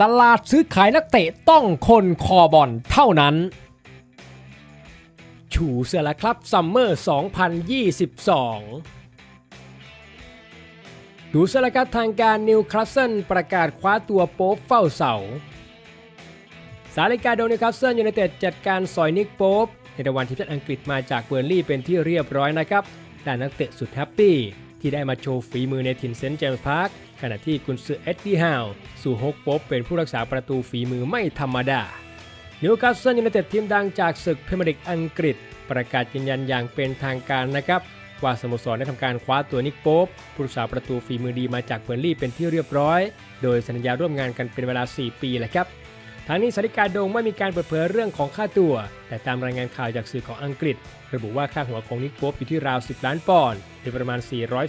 ตลาดซื้อขายนักเตะต้องคนคอบอลเท่านั้น ชูเสือละครับซัมเมอร์ 2022ดูสละครับทางการนิวคาสเซิลประกาศคว้าตัวโป๊ปเฝ้าเสา สาริกาโดนิวคาสเซิลยูไนเต็ดจัดการสอยนิกโป๊ปในวัลทีมชาติอังกฤษมาจากเบอร์ลี่เป็นที่เรียบร้อยนะครับ แต่นักเตะสุดแฮปปี้ ที่ได้มาโชว์ฝีมือในถิ่นเซนต์เจมส์พาร์คขณะที่กุนซือเอ็ดดี้ฮาวสู่ฮกป๊ปเป็นผู้รักษาประตูฝีมือไม่ธรรมดานิวคาสเซิลยูไนเต็ดทีมดังจากศึกพรีเมียร์ลีกอังกฤษ ประกาศยืนยันอย่างเป็นทางการนะครับว่าสโมสรได้ทำการคว้าตัวนิกโป๊ปผู้รักษาประตูฝีมือดีมาจากเบอร์ลี่เป็นที่เรียบร้อย โดยสัญญาร่วมงานกันเป็นเวลา 4 ปีแหละครับ ทางนี้สาริกาโดงไม่มีการเปิดเผยเรื่องของค่าตัว แต่ตามรายงานข่าวจากสื่อของอังกฤษ ระบุว่าค่าหัวของนิกโป๊ปอยู่ที่ราว 10 ล้านปอนด์หรือประมาณ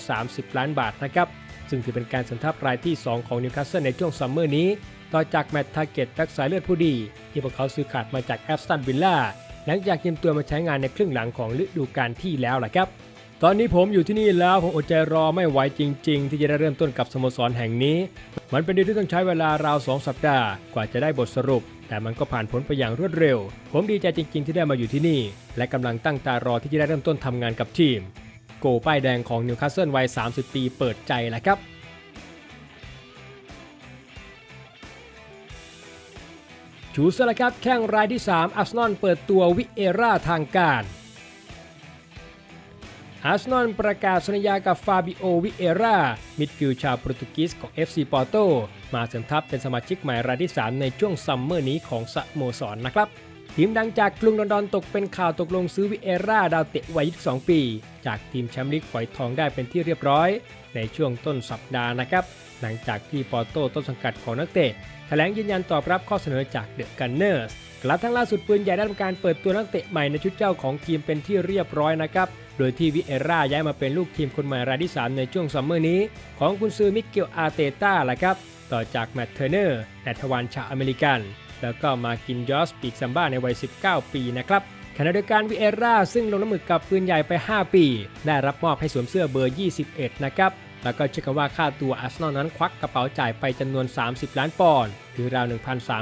430 ล้านบาทนะครับ ซึ่งถือเป็นการสันทับรายที่ 2 ของนิวคาสเซิลในช่วงซัมเมอร์นี้ ต่อจากแมตต์ทาร์เก็ตรักษาเลือดผู้ดี ที่พวกเขาซื้อขาดมาจากแอสตันวิลล่าหลังจากยืมตัวมาใช้งานในครึ่งหลังของฤดูกาลที่แล้วแหละครับ ตอนนี้ผมอยู่ที่นี่แล้วผมอดใจรอไม่ไหวจริง ๆ ที่จะได้เริ่มต้นกับสโมสรแห่งนี้ มันเป็นดีลที่ต้องใช้เวลาราว 2 สัปดาห์ กว่าจะได้บทสรุป แต่มันก็ผ่านพ้นไปอย่างรวดเร็ว ผมดีใจจริง ๆ ที่ได้มาอยู่ที่นี่ และกำลังตั้งตารอที่จะได้เริ่มต้นทำงานกับทีม โกป้ายแดงของนิวคาสเซิลวัย 30 ปีเปิดใจแหละครับชูสละครับแข้งรายที่3อาร์เซนอลเปิดตัววิเอราทางการ อาร์เซนอลประกาศสัญญากับฟาบิโอวิเอรามิดฟิลด์ชาวโปรตุเกสของ FC ปอร์โตมาเสริมทัพเป็นสมาชิกใหม่รายที่ 3 ในช่วงซัมเมอร์นี้ของสโมสรนนะครับ ทีมดังจากกรุงลอนดอนตกเป็นข่าวตกลงซื้อวิเอราดาวเตะวัย 22 ปี จากทีมแชมป์ลีกฝอยทองได้เป็นที่เรียบร้อย ในช่วงต้นสัปดาห์นะครับ หลังจากที่ปอร์โตต้นสังกัดของนักเตะแถลงยืนยันตอบรับข้อเสนอจากเดอะกันเนอร์ส กระทั่งล่าสุดปืนใหญ่ได้ทำการเปิดตัวนักเตะใหม่ในชุดเจ้าของทีมเป็นที่เรียบร้อยนะครับ โดยที่วิเอร่าย้ายมาเป็นลูกทีมคนใหม่รายที่ 3 ในช่วงซัมเมอร์นี้ ของกุนซือมิเกลอาเตต้าแหละครับ ต่อจากแมตต์เทอร์เนอร์และทวารชาวอเมริกัน แล้วก็มากินยอสปีกซัมบ้าในวัย 19 ปีนะครับขณะเดียวกันวิเอร่าซึ่งลงน้ำหมึกกับปืนใหญ่ไป 5 ปี ได้รับมอบให้สวมเสื้อเบอร์ 21 นะครับ แล้วก็เชื่อกันว่าค่าตัวอาร์เซนอลนั้นควักกระเป๋าจ่ายไปจำนวน 30 ล้านปอนด์หรือราว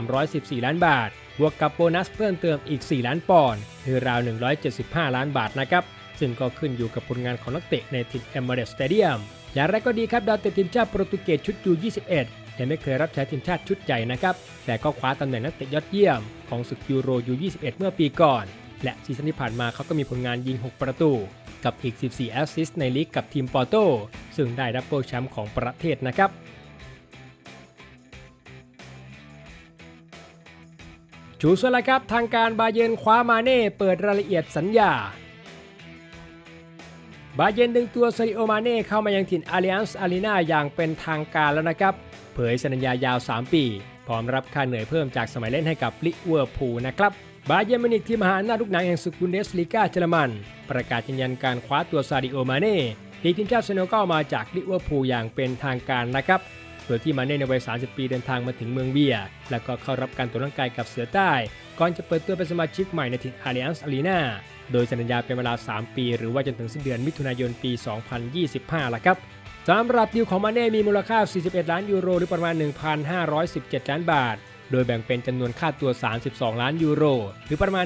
1,314 ล้านบาท บวกกับโบนัสเพิ่มเติมอีก 4 ล้านปอนด์หรือราว 175 ล้านบาทนะครับ ซึ่งก็ขึ้นอยู่กับผลงานของนักเตะในทีมเอมิเรตสเตเดียมอย่างไรก็ดีครับดาวเตะทีมชาติโปรตุเกสชุดยู21ยังไม่เคยรับใช้ทีมชาติชุดใหญ่นะครับ แต่ก็คว้าตำแหน่งนักเตะยอดเยี่ยมของศึกยูโรยู21 เมื่อปีก่อน และซีซั่นที่ผ่านมาเขาก็มีผลงานยิง 6 ประตู กับอีก 14 แอสซิสต์ในลีกกับทีมปอร์โต ซึ่งได้ดับเบิลแชมป์ของประเทศนะครับชูสละครับทางการบาเยนคว้ามาเน่เปิดรายละเอียดสัญญา บาเยนดึงตัวซาริโอมาเน่เข้ามายังถิ่นอา l ลียนส์อารีนาอย่างเป็นทางการแล้วนะครับ เผยสัญญายาว 3 ปี พร้อมรับค่าเหนื่อยเพิ่มจากสมัยเล่นให้กับลิเวอร์พูลนะครับ บาเยร์มินิกที่มหาอำนาจลูกหนังแห่งศึกบุนเดสลีกาเยอรมัน ประกาศยืนยันการคว้าตัวซาริโอมาเน่ทีทีมชาติเซเนกัลมาจากลิเวอร์พูลอย่างเป็นทางการนะครับ โดยที่มาเน่ในวัย 30 ปีเดินทางมาถึงเมืองเบียร์แล้วก็เข้ารับการตรวจร่างกายกับเสือใต้ ก่อนจะเปิดตัวเป็นสมาชิกใหม่ในทีมอาริอันส์อารีนาโดยสัญญาเป็นเวลา 3 ปี หรือว่าจนถึงสิ้นเดือนมิถุนายนปี 2025ละครับสำหรับดีลของมาเน่มีมูลค่า 41 ล้านยูโรหรือประมาณ 1,517 ล้านบาท โดยแบ่งเป็นจำนวนค่าตัว 32 ล้านยูโร หรือประมาณ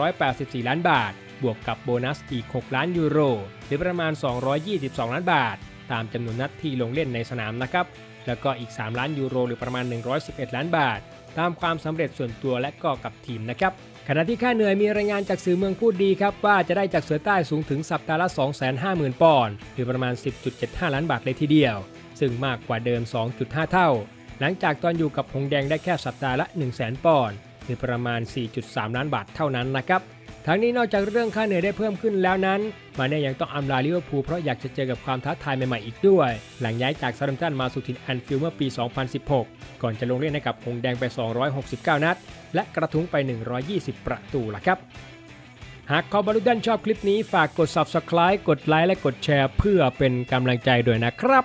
1,184 ล้านบาท บวกกับโบนัสอีก 6 ล้านยูโร หรือประมาณ 222 ล้านบาท ตามจำนวนนัดที่ลงเล่นในสนามนะครับ แล้วก็อีก 3 ล้านยูโร หรือประมาณ 111 ล้านบาท ตามความสำเร็จส่วนตัวและก็กับทีมนะครับขณะที่ค่าเหนื่อยมีรายงานจากสื่อเมืองพูดดีครับ ว่าจะได้จากเสือใต้สูงถึงสัปดาห์ละ 250,000 ปอนด์หรือประมาณ 10.75 ล้านบาทเลยทีเดียว ซึ่งมากกว่าเดิม 2.5 เท่า หลังจากตอนอยู่กับหงแดงได้แค่สัปดาห์ละ 100,000 ปอนด์หรือประมาณ 4.3 ล้านบาทเท่านั้นนะครับ ทั้งนี้นอกจากเรื่องค่าเหนื่อยได้เพิ่มขึ้นแล้วนั้น มาเน่ยังต้องอำลาลิเวอร์พูลเพราะอยากจะเจอกับความท้าทายใหม่ๆอีกด้วย หลังย้ายจากซาร์ตัมตันมาสู่ถิ่นแอนฟิลด์เมื่อปี 2016 ก่อนจะลงเล่นให้กับหงแดงไป 269 นัด และกระทุ้งไป 120 ประตูละครับหากคอบารุดันชอบคลิปนี้ฝากกด subscribe กดไลค์และกดแชร์เพื่อเป็นกำลังใจด้วยนะครับ